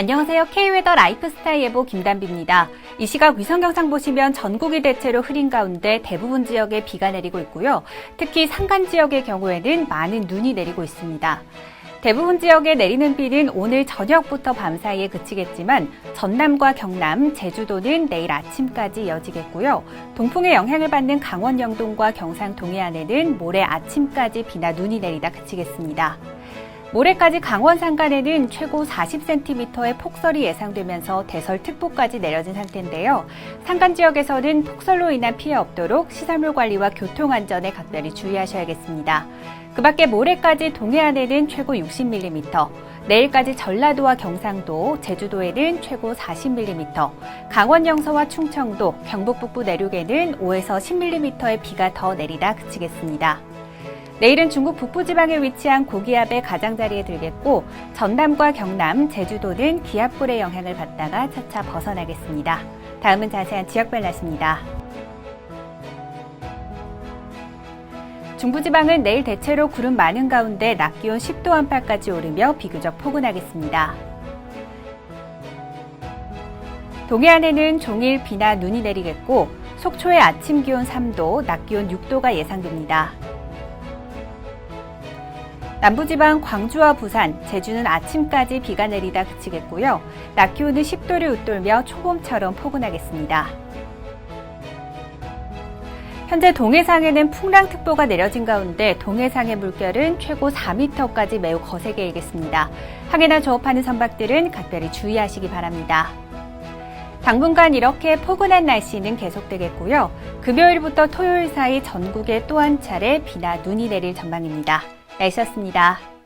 안녕하세요. K웨더 라이프스타일 예보 김단비입니다. 이 시각 위성 영상 보시면 전국이 대체로 흐린 가운데 대부분 지역에 비가 내리고 있고요. 특히 산간 지역의 경우에는 많은 눈이 내리고 있습니다. 대부분 지역에 내리는 비는 오늘 저녁부터 밤 사이에 그치겠지만 전남과 경남, 제주도는 내일 아침까지 이어지겠고요. 동풍의 영향을 받는 강원 영동과 경상 동해안에는 모레 아침까지 비나 눈이 내리다 그치겠습니다. 모레까지 강원 산간에는 최고 40cm의 폭설이 예상되면서 대설특보까지 내려진 상태인데요. 산간 지역에서는 폭설로 인한 피해 없도록 시설물 관리와 교통 안전에 각별히 주의하셔야겠습니다. 그 밖에 모레까지 동해안에는 최고 60mm, 내일까지 전라도와 경상도, 제주도에는 최고 40mm, 강원 영서와 충청도, 경북 북부 내륙에는 5에서 10mm의 비가 더 내리다 그치겠습니다. 내일은 중국 북부지방에 위치한 고기압의 가장자리에 들겠고 전남과 경남, 제주도는 기압불의 영향을 받다가 차차 벗어나겠습니다. 다음은 자세한 지역별 날씨입니다. 중부지방은 내일 대체로 구름 많은 가운데 낮 기온 10도 안팎까지 오르며 비교적 포근하겠습니다. 동해안에는 종일 비나 눈이 내리겠고 속초의 아침 기온 3도, 낮 기온 6도가 예상됩니다. 남부지방 광주와 부산, 제주는 아침까지 비가 내리다 그치겠고요. 낮 기온은 10도를 웃돌며 초봄처럼 포근하겠습니다. 현재 동해상에는 풍랑특보가 내려진 가운데 동해상의 물결은 최고 4m까지 매우 거세게 일겠습니다. 항해나 조업하는 선박들은 각별히 주의하시기 바랍니다. 당분간 이렇게 포근한 날씨는 계속되겠고요. 금요일부터 토요일 사이 전국에 또 한 차례 비나 눈이 내릴 전망입니다. 날씨였습니다.